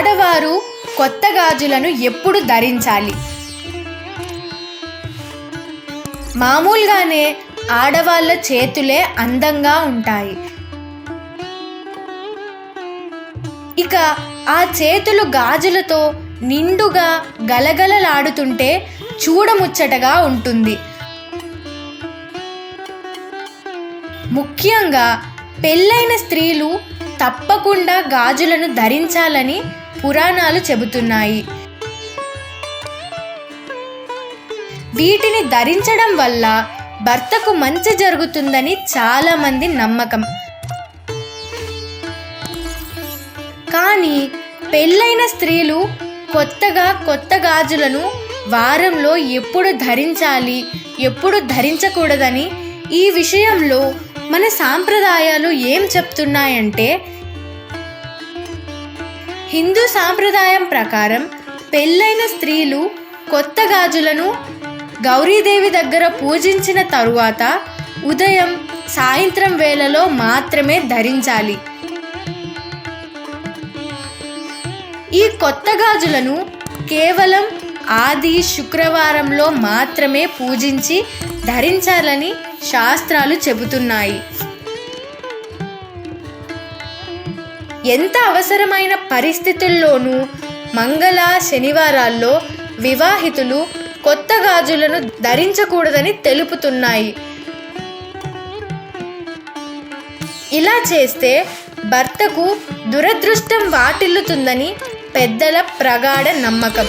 ఆడవారు కొత్త గాజులను ఎప్పుడు ధరించాలి? మామూలుగానే ఆడవాళ్ళ చేతులే అందంగా ఉంటాయి. ఇక ఆ చేతులు గాజులతో నిండుగా గలగలలాడుతుంటే చూడముచ్చటగా ఉంటుంది. ముఖ్యంగా పెళ్ళైన స్త్రీలు తప్పకుండా గాజులను ధరించాలని పురాణాలు చెబుతున్నాయి. వీటిని ధరించడం వల్ల భర్తకు మంచి జరుగుతుందని చాలామంది నమ్మకం. కానీ పెళ్ళైన స్త్రీలు కొత్తగా కొత్త గాజులను వారంలో ఎప్పుడు ధరించాలి ఎప్పుడు ధరించకూడదని ఈ విషయంలో మన సాంప్రదాయాలు ఏం చెప్తున్నాయంటే హిందూ సాంప్రదాయం ప్రకారం పెళ్ళైన స్త్రీలు కొత్త గాజులను గౌరీదేవి దగ్గర పూజించిన తరువాత ఉదయం సాయంత్రం వేళలో మాత్రమే ధరించాలి. ఈ కొత్త గాజులను కేవలం ఆది శుక్రవారంలో మాత్రమే పూజించి ధరించాలని శాస్త్రాలు చెబుతున్నాయి. ఎంత అవసరమైన పరిస్థితుల్లోనూ మంగళ శనివారాల్లో వివాహితులు కొత్త గాజులను ధరించకూడదని తెలుపుతున్నాయి. ఇలా చేస్తే భర్తకు దురదృష్టం వాటిల్లుతుందని పెద్దల ప్రగాఢ నమ్మకం.